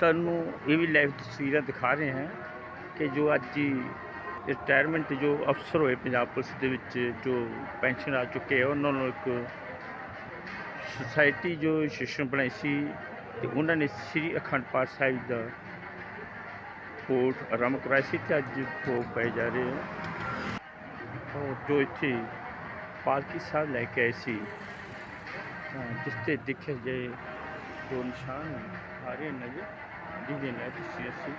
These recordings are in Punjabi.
ਤੁਹਾਨੂੰ ਇਹ ਵੀ ਲਾਈਵ ਤਸਵੀਰਾਂ ਦਿਖਾ ਰਹੇ ਹਾਂ ਕਿ ਜੋ ਅੱਜ ਹੀ ਰਿਟਾਇਰਮੈਂਟ ਜੋ ਅਫਸਰ ਹੋਏ ਪੰਜਾਬ ਪੁਲਿਸ ਦੇ ਵਿੱਚ, ਜੋ ਪੈਨਸ਼ਨ ਆ ਚੁੱਕੇ ਆ, ਉਹਨਾਂ ਨੂੰ ਇੱਕ ਸੁਸਾਇਟੀ ਜੋ ਸਿਸਟਮ ਬਣਾਈ ਸੀ ਤੇ ਉਹਨਾਂ ਨੇ ਸ੍ਰੀ ਅਖੰਡ ਪਾਠ ਸਾਹਿਬ ਦਾ ਕੋਟ ਆਰੰਭ ਕਰਾਇਆ ਸੀ ਤੇ ਅੱਜ ਭੋਗ ਪਏ ਜਾ ਰਹੇ ਆ। ਔਰ ਜੋ ਇੱਥੇ ਪਾਲਕੀ ਸਾਹਿਬ ਲੈ ਕੇ ਆਏ ਸੀ ਜਿਸ ਤੇ ਦੇਖਿਆ ਜਾਏ ਜੋ ਨਿਸ਼ਾਨ ਆ ਰਹੇ ਨਜ਼ਰ ਜਿਹਦੇ ਨਾਲ ਤੁਸੀਂ ਅਸੀਂ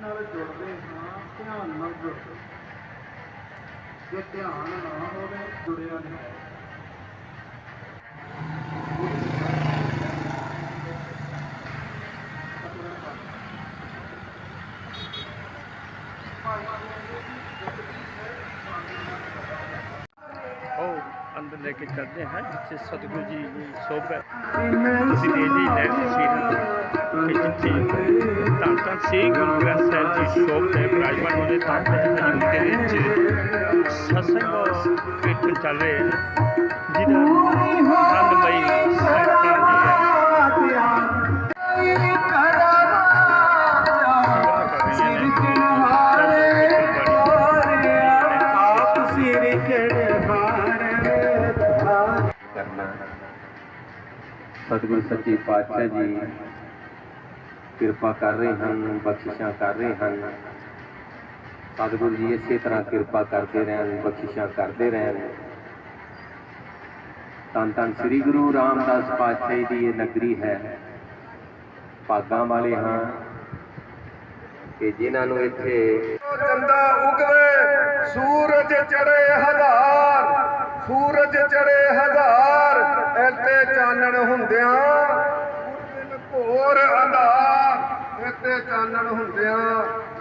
ਨਾਲ ਜੁੜਦੇ ਹਾਂ, ਧਿਆਨ ਨਾਲ ਜੁੜਦੇ ਜੇ ਧਿਆਨ ਨਾ ਹੋਵੇ, ਜੁੜਿਆ ਨਹੀਂ ਉਹ ਅੰਦਰ ਲੈ ਕੇ ਚੱਲਦੇ ਹਾਂ, ਜਿੱਥੇ ਸਤਿਗੁਰੂ ਜੀ ਦੀ ਸੋਭ ਹੈ। ਤੁਸੀਂ ਦੇ ਜੀ ਲੈ ਤਸਵੀਰਾਂ ਜਿੱਥੇ ਤਾਂ ਤਾਂ ਸ੍ਰੀ ਗੁਰੂ ਗ੍ਰੰਥ ਸਾਹਿਬ ਜੀ ਸ਼ੋਭਾ ਤੇ ਬਿਰਾਜਮਾਨ ਹੋਣੇ ਤਾਂ ਹਜੂਰ ਦੇ ਵਿੱਚ ਸਤਸੰਗ ਕੀਰਤਨ ਚੱਲ ਰਹੇ ਜਿਹਦਾ ਸਤਿਗੁਰੂ ਸੱਚੇ ਪਾਤਸ਼ਾਹ ਜੀ ਕਿਰਪਾ ਕਰ ਰਹੇ ਹਨ, ਬਖਸ਼ਿਸ਼ਾਂ ਕਰ ਰਹੇ ਹਨ। ਸਤਿਗੁਰੂ ਜੀ ਇਸੇ ਤਰ੍ਹਾਂ ਕਿਰਪਾ ਕਰਦੇ ਰਹਿਣ, ਬਖਸ਼ਿਸ਼ਾਂ ਕਰਦੇ ਰਹਿਣ। ਧੰਨ ਧੰਨ ਸ੍ਰੀ ਗੁਰੂ ਰਾਮਦਾਸ ਪਾਤਸ਼ਾਹ ਜੀ ਦੀ ਇਹ ਨਗਰੀ ਹੈ। ਭਾਗਾਂ ਵਾਲੇ ਹਾਂ ਕਿ ਜਿਨ੍ਹਾਂ ਨੂੰ ਇੱਥੇ ਚੰਦਾ ਉਗਵੇ, ਸੂਰਜ ਚੜੇ ਹਜ਼ਾਰ। ਸੂਰਜ ਚੜੇ ਹਜ਼ਾਰ ਐਤੇ ਚਾਨਣ ਹੁੰਦਿਆਂ ਘੋਰ ਅੰਧਾਰ। ਐਤੇ ਚਾਨਣ ਹੁੰਦਿਆਂ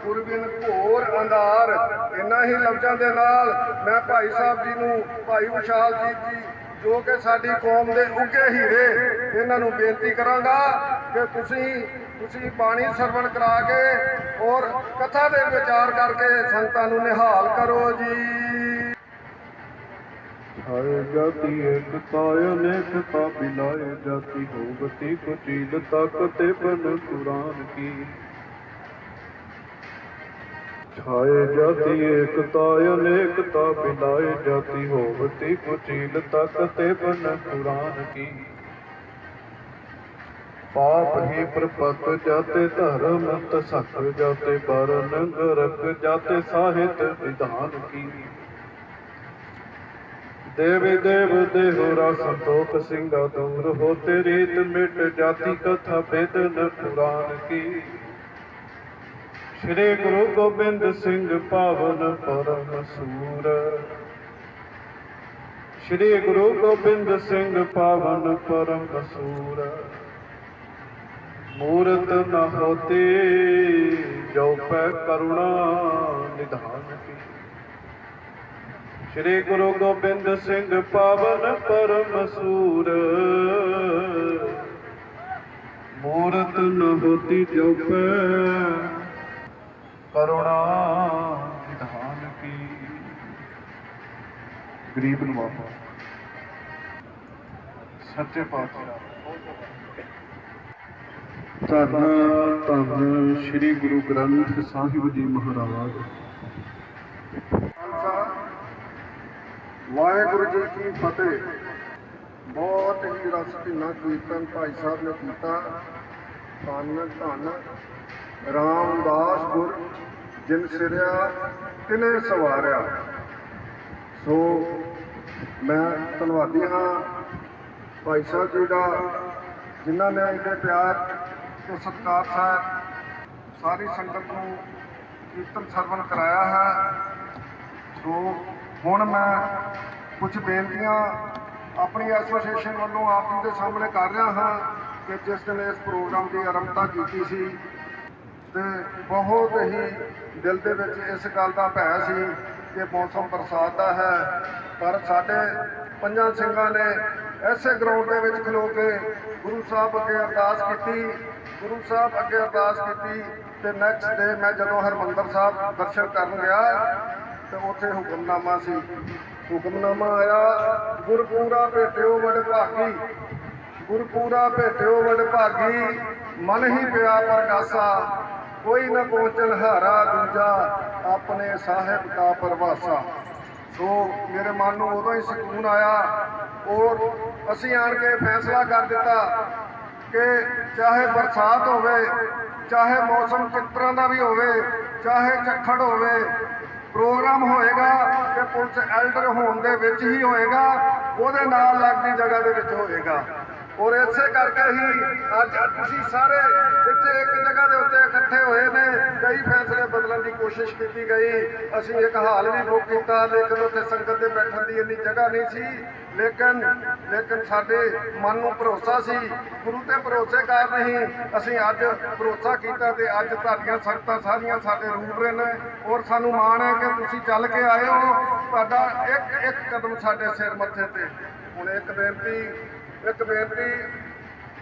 ਪੁਰਬਿਨ ਘੋਰ ਅੰਧਾਰ। ਇਨ੍ਹਾਂ ਹੀ ਲਫ਼ਜ਼ਾਂ ਦੇ ਨਾਲ ਮੈਂ ਭਾਈ ਸਾਹਿਬ ਜੀ ਨੂੰ, ਭਾਈ ਵਿਸ਼ਾਲ ਜੀ ਜੀ ਜੋ ਕਿ ਸਾਡੀ ਕੌਮ ਦੇ ਉੱਗੇ ਹੀਰੇ, ਇਹਨਾਂ ਨੂੰ ਬੇਨਤੀ ਕਰਾਂਗਾ ਕਿ ਤੁਸੀਂ ਤੁਸੀਂ ਬਾਣੀ ਸਰਵਣ ਕਰਾ ਕੇ ਔਰ ਕਥਾ ਦੇ ਵਿਚਾਰ ਕਰਕੇ ਸੰਗਤਾਂ ਨੂੰ ਨਿਹਾਲ ਕਰੋ ਜੀ। ਹਾਏ ਜਾਤੀ ਏਕਤਾ ਅਨੇਕਤਾ ਬਿਲਾਏ ਜਾਤੀ ਹੋਵਤੀ ਕੁਚੀਲ ਤਾਕਤੇ ਬਨ ਕੁਰਾਨ ਕੀ। ਛਾਏ ਜਾਤੀ ਏਕਤਾ ਅਨੇਕਤਾ ਬਿਲਾਏ ਜਾਤੀ ਹੋਵਤੀ ਕੁਚੀਲ ਤਾਕਤੇ ਬਨ ਕੁਰਾਨ ਕੀ। ਪਾਪ ਹੀ ਪ੍ਰਪਤ ਜਾਤੇ, ਧਰਮ ਤਸਕ ਜਾਤੇ ਬਰਨ ਗਰਕ ਜਾਤੇ, ਸਾਹਿਤ ਵਿਧਾਨ ਕੀ। ਦੇਵੀ ਦੇਵ ਦੇਹੁਰਾ ਸੰਤੋਖ ਸਿੰਘਾ ਦੂਰ ਹੋਤੇ ਰੀਤ ਮਿਟ ਜਾਤੀ ਕਥਾ ਬੇਦਨ ਪੁਰਾਨ ਕੀ। ਸ਼੍ਰੀ ਗੁਰੂ ਗੋਬਿੰਦ ਸਿੰਘ ਪਾਵਨ ਪਰਮ ਸੂਰ ਸ਼੍ਰੀ ਗੁਰੂ ਗੋਬਿੰਦ ਸਿੰਘ ਪਾਵਨ ਪਰਮ ਸੂਰ ਮੂਰਤ ਨ ਹੋਤੀ ਜੋ ਪੈ ਕਰੁਣਾ ਨਿਧਾਨ ਕੀ। ਸ਼੍ਰੀ ਗੁਰੂ ਗੋਬਿੰਦ ਸਿੰਘ ਪਾਵਨ ਪਰਮ ਸੂਰ ਮੂਰਤ ਨ ਹੋਤੀ ਜੋ ਕਰੁਣਾ ਨਿਧਾਨ ਕੀ। ਗਰੀਬ ਨਵਾਬ ਸੱਚੇ ਪਾਤਸ਼ਾਹ। ਧੰਨ ਧੰਨ ਸ੍ਰੀ ਗੁਰੂ ਗ੍ਰੰਥ ਸਾਹਿਬ ਜੀ ਮਹਾਰਾਜ। ਵਾਹਿਗੁਰੂ ਜੀ ਕੀ ਫਤਿਹ। ਬਹੁਤ ਹੀ ਰਸ ਭਿੰਨਾ ਕੀਰਤਨ ਭਾਈ ਸਾਹਿਬ ਨੇ ਕੀਤਾ। ਧੰਨ ਧੰਨ। ਰਾਮਦਾਸ ਗੁਰ, ਜਿਨ ਸਿਰਿਆ, ਤਿਨੇ ਸਵਾਰਿਆ। ਸੋ ਮੈਂ ਧੰਨਵਾਦੀ ਹਾਂ ਭਾਈ ਸਾਹਿਬ ਜੀ ਦਾ, ਜਿਨ੍ਹਾਂ ਨੇ ਇੰਨੇ ਪਿਆਰ ਤੇ ਸਤਿਕਾਰ ਸਾਹਿਬ ਸਾਰੀ ਸੰਗਤ ਨੂੰ ਕੀਰਤਨ ਸਰਵਨ ਕਰਾਇਆ ਹੈ। ਸੋ ਹੁਣ ਮੈਂ ਕੁਝ ਬੇਨਤੀਆਂ ਆਪਣੀ ਐਸੋਸੀਏਸ਼ਨ ਵੱਲੋਂ ਆਪ ਜੀ ਦੇ ਸਾਹਮਣੇ ਕਰ ਰਿਹਾ ਹਾਂ ਕਿ ਜਿਸ ਦਿਨ ਇਸ ਪ੍ਰੋਗਰਾਮ ਦੀ ਆਰੰਭਤਾ ਕੀਤੀ ਸੀ ਤੇ ਬਹੁਤ ਹੀ ਦਿਲ ਦੇ ਵਿੱਚ ਇਸ ਗੱਲ ਦਾ ਭੈ ਸੀ ਕਿ ਮੌਸਮ ਬਰਸਾਤ ਦਾ ਹੈ, ਪਰ ਸਾਡੇ ਪੰਜਾਂ ਸਿੰਘਾਂ ਨੇ ਐਸੇ ਗਰਾਊਂਡ ਦੇ ਵਿੱਚ ਖਲੋ ਕੇ ਗੁਰੂ ਸਾਹਿਬ ਅੱਗੇ ਅਰਦਾਸ ਕੀਤੀ, ਗੁਰੂ ਸਾਹਿਬ ਅੱਗੇ ਅਰਦਾਸ ਕੀਤੀ ਤੇ ਨੈਕਸਟ ਡੇ ਮੈਂ ਜਦੋਂ ਹਰਮੰਦਰ ਸਾਹਿਬ ਦਰਸ਼ਨ ਕਰਨ ਗਿਆ ਤੇ ਉੱਥੇ ਹੁਕਮਨਾਮਾ ਸੀ। ਹੁਕਮਨਾਮਾ ਆਇਆ, ਗੁਰਪੂਰਾ ਭੇਟਿਓ ਵਡ ਭਾਗੀ। ਗੁਰਪੂਰਾ ਭੇਟਿਓ ਵਡ ਭਾਗੀ, ਮਨ ਹੀ ਪਿਆ ਪ੍ਰਗਾਸਾ। ਕੋਈ ਨਾ ਪਹੁੰਚਣ ਹਾਰਾ ਦੂਜਾ, ਆਪਣੇ ਸਾਹਿਬ ਦਾ ਪਰਵਾਸਾ। ਸੋ ਮੇਰੇ ਮਨ ਨੂੰ ਉਦੋਂ ਹੀ ਸਕੂਨ ਆਇਆ, ਔਰ ਅਸੀਂ ਆਣ ਕੇ ਫੈਸਲਾ ਕਰ ਦਿੱਤਾ ਕਿ ਚਾਹੇ ਬਰਸਾਤ ਹੋਵੇ, ਚਾਹੇ ਮੌਸਮ ਕਿਸ ਤਰ੍ਹਾਂ ਦਾ ਵੀ ਹੋਵੇ, ਚਾਹੇ ਝੱਖੜ ਹੋਵੇ ਪ੍ਰੋਗਰਾਮ ਹੋਏਗਾ ਕਿ ਪੁਲਿਸ ਐਲਡਰ ਹੋਣ ਦੇ ਵਿੱਚ ਹੀ ਹੋਏਗਾ, ਉਹਦੇ ਨਾਲ ਲੱਗਦੀ ਜਗ੍ਹਾ ਦੇ ਵਿੱਚ ਹੋਏਗਾ। ਔਰ ਇਸੇ ਕਰਕੇ ਹੀ ਅੱਜ ਤੁਸੀਂ ਸਾਰੇ ਇੱਥੇ ਇੱਕ ਜਗ੍ਹਾ ਦੇ ਉੱਤੇ ਇਕੱਠੇ ਹੋਏ ਨੇ, ਕਈ ਫੈਸਲੇ ਬਦਲਣ ਦੀ ਕੋਸ਼ਿਸ਼ ਕੀਤੀ ਗਈ। ਅਸੀਂ ਇੱਕ ਹਾਲ ਵੀ ਬੁੱਕ ਕੀਤਾ, ਲੇਕਿਨ ਉੱਥੇ ਸੰਗਤ ਦੇ ਬੈਠਣ ਦੀ ਇੰਨੀ ਜਗ੍ਹਾ ਨਹੀਂ ਸੀ। ਲੇਕਿਨ ਲੇਕਿਨ ਸਾਡੇ ਮਨ ਨੂੰ ਭਰੋਸਾ ਸੀ, ਗੁਰੂ ਤੇ ਭਰੋਸੇ ਕਾਰਨ ਹੀ ਅਸੀਂ ਅੱਜ ਭਰੋਸਾ ਕੀਤਾ ਤੇ ਅੱਜ ਤੁਹਾਡੀਆਂ ਸੰਗਤਾਂ ਸਾਰੀਆਂ ਸਾਡੇ ਰੂਬਰੇ ਨੇ, ਔਰ ਸਾਨੂੰ ਮਾਣ ਹੈ ਕਿ ਤੁਸੀਂ ਚੱਲ ਕੇ ਆਏ ਹੋ। ਤੁਹਾਡਾ ਇੱਕ ਇੱਕ ਕਦਮ ਸਾਡੇ ਸਿਰ ਮੱਥੇ ਤੇ। ਹੁਣ ਇੱਕ ਬੇਨਤੀ ਇੱਕ ਬੇਨਤੀ,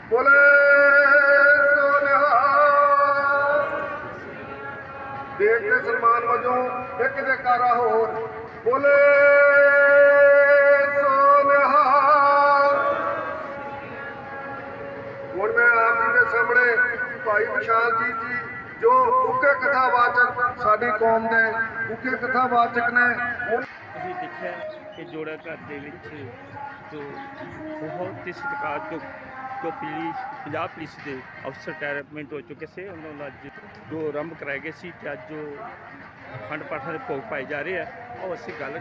ਬੋਲੇ ਸੋ ਨਿਹਾਲ ਦੇਸ਼ ਦੇ ਸਨਮਾਨ ਵਜੋਂ ਇੱਕ ਜੈਕਾਰਾ ਹੋਰ, ਬੋਲੇ ਭਾਈ ਵਿਸ਼ਾਲ ਜੀ ਜੀ, ਜੋ ਉੱਕੇ ਕਥਾਵਾਚਕ ਸਾਡੀ ਕੌਮ ਦੇ ਉੱਕੇ ਕਥਾਵਾਚਕ ਨੇ ਅਸੀਂ ਦੇਖਿਆ ਕਿ ਜੋੜਾ ਘਰ ਦੇ ਵਿੱਚ ਜੋ ਬਹੁਤ ਹੀ ਸਤਿਕਾਰ ਜੋ ਪੁਲਿਸ, ਪੰਜਾਬ ਪੁਲਿਸ ਦੇ ਅਫਸਰ ਰਿਟਾਇਰਮੈਂਟ ਹੋ ਚੁੱਕੇ ਸੀ, ਉਹਨਾਂ ਨੂੰ ਅੱਜ ਜੋ ਆਰੰਭ ਕਰਾਏ ਗਏ ਸੀ ਤੇ ਅੱਜ ਜੋ ਖੰਡ ਪਾਠਾਂ ਦੇ ਭੋਗ ਪਾਏ ਜਾ ਰਹੇ ਆ, ਉਹ ਅਸੀਂ ਗੱਲ